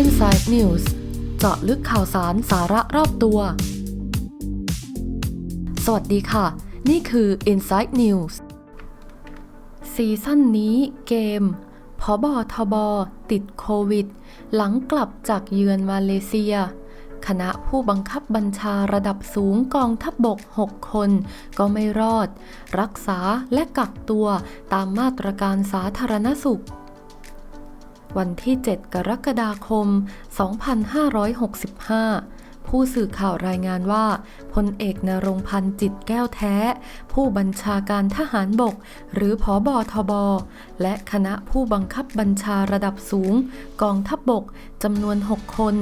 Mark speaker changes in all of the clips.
Speaker 1: Inside News เจาะลึกข่าวสารสาระรอบตัว สวัสดีค่ะ นี่คือ Inside News ซีซั่นนี้เกมพบทบ ติดโควิด หลังกลับจากเยือนมาเลเซีย คณะผู้บังคับบัญชาระดับสูงกองทัพบบก 6 คน ก็ไม่รอด รักษาและกักตัวตามมาตรการสาธารณสุข วันที่ 7 กรกฎาคม 2565ผู้สื่อข่าวรายงานว่าพลเอกนรงพันธ์จิตแก้วแท้ ผู้บัญชาการทหารบก หรือผอบอทบ และคณะผู้บังคับบัญชาระดับสูง กองทัพบบกจำนวน 6 คน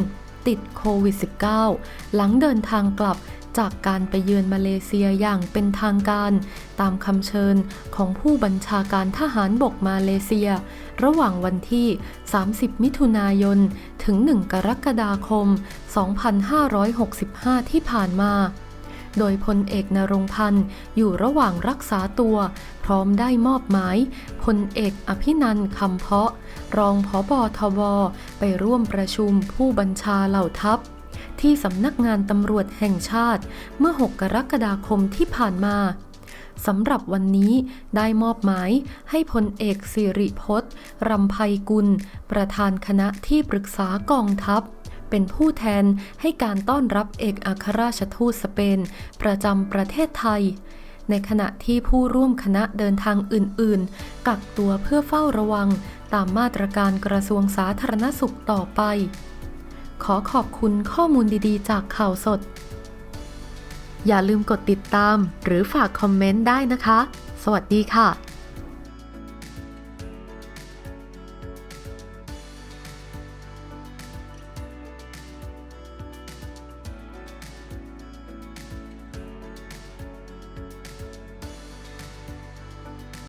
Speaker 1: ติดโควิด -19 หลังเดินทางกลับจากการไปเยือนมาเลเซียอย่างเป็นทางการ ตามคำเชิญของผู้บัญชาการทหารบกมาเลเซีย ระหว่างวันที่ 30 มิถุนายน ถึง 1 กรกฎาคม 2565 ที่ผ่านมา โดยพลเอกนรงพันธ์อยู่ระหว่างรักษาตัว พร้อมได้มอบหมายพลเอกอภินันท์คำเพาะ รองผอบอทบไปร่วมประชุมผู้บัญชาเหล่าทัพที่สำนักงานตำรวจแห่งชาติเมื่อ 6 กรกฎาคมที่ผ่านมาสำหรับวันนี้ได้มอบหมายให้พลเอกสิริพจน์รำไพกุล ประธานคณะที่ปรึกษากองทัพ เป็นผู้แทนให้การต้อนรับเอกอัครราชทูตสเปน ประจำประเทศไทย ในขณะที่ผู้ร่วมคณะเดินทางอื่น ๆ กักตัวเพื่อเฝ้าระวังตามมาตรการกระทรวงสาธารณสุขต่อไป ขอขอบคุณข้อมูลดีๆ จากข่าวสด อย่าลืมกดติดตามหรือฝากคอมเมนต์ได้นะคะ สวัสดีค่ะ